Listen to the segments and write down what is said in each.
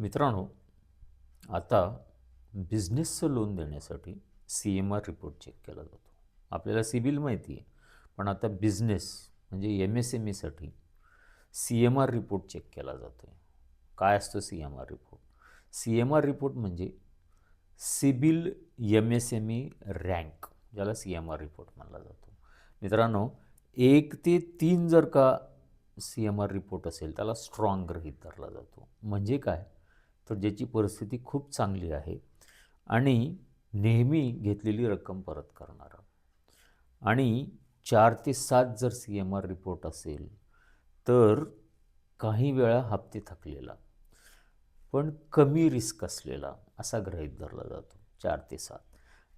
मित्रांनो आता बिझनेसचं लोन देण्यासाठी C M R report check केला जातो. आपल्याला सिबिल माहिती आहे पण आता बिझनेस म्हणजे M S M ईसाठी C M R report check केला जातो आहे काय असतो C M R report C M R report म्हणजे CIBIL M S M E rank ज्याला सी एम आर रिपोर्ट म्हणला जातो. मित्रांनो एक ते तीन जर का सी एम आर रिपोर्ट असेल त्याला स्ट्रॉंग गृहीत धरला जातो. म्हणजे काय? तर ज्याची परिस्थिती खूप चांगली आहे. आणि नेहमी घेतलेली रक्कम परत करणारा. आणि चार ते सात जर सी एम आर रिपोर्ट असेल तर काही वेळा हप्ते थकलेला पण कमी रिस्क असलेला असा गृहीत धरला जातो चार ते सात.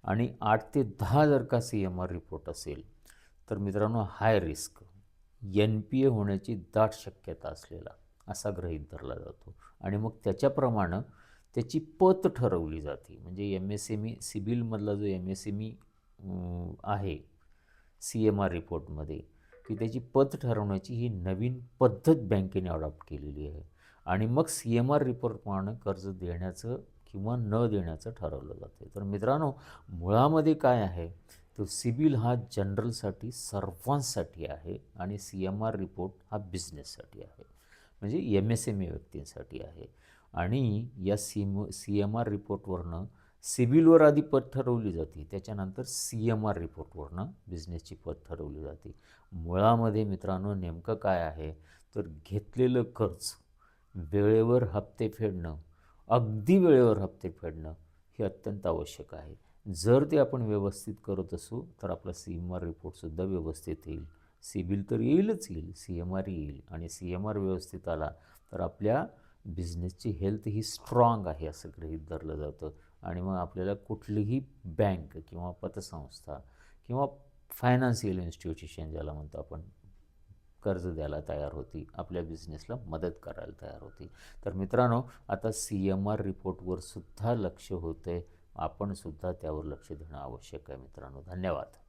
आणि आठ ते दहा जर का सी एम आर रिपोर्ट असेल तर मित्रांनो high risk N P A होण्याची दाट शक्यता असलेला. असा गृहीत धरला जातो. आणि मग त्याच्याप्रमाणे त्याची पत ठरवली जाते. म्हणजे एम एस एम ई सिबिलमधला जो एम एस एम ई आहे सी एम आर रिपोर्टमध्ये की त्याची पत ठरवण्याची ही नवीन पद्धत बँकेने अडॉप्ट केलेली आहे. आणि मग सी एम आर रिपोर्टप्रमाणे कर्ज देण्याचं किंवा न देण्याचं ठरवलं जातं तर मित्रांनो मुळामध्ये काय आहे? तो सिबिल हा जनरलसाठी सर्वांसाठी आहे आणि सी एम आर रिपोर्ट हा बिझनेससाठी आहे. म्हणजे एम एस एम ए व्यक्तींसाठी आहे. आणि या सीम सी एम आर रिपोर्टवरनं सिबिलवर आधी पद ठरवली जाते त्याच्यानंतर सी एम आर रिपोर्टवरनं बिझनेसची पद ठरवली जाते. मुळामध्ये मित्रांनो नेमकं काय आहे? तर घेतलेलं कर्ज वेळेवर हप्ते फेडणं अगदी वेळेवर हप्ते फेडणं हे अत्यंत आवश्यक आहे. जर ते आपण व्यवस्थित करत असू तर आपला सी एम आर रिपोर्टसुद्धा व्यवस्थित येईल. सिबिल तर येईलच येईल सी एम आर येईल आणि सी एम आर व्यवस्थित आला तर आपल्या बिझनेसची हेल्थ ही स्ट्रॉंग आहे असं गृहीत धरलं जातं. आणि मग आपल्याला कुठलीही बँक किंवा पतसंस्था किंवा फायनान्शियल इन्स्टिट्यूशन ज्याला म्हणतो आपण कर्ज द्यायला तयार होती आपल्या बिझनेसला मदत करायला तयार होती. तर मित्रांनो आता सी एम आर रिपोर्टवर सुद्धा लक्ष होतं आहे आपणसुद्धा त्यावर लक्ष देणं आवश्यक आहे मित्रांनो. धन्यवाद.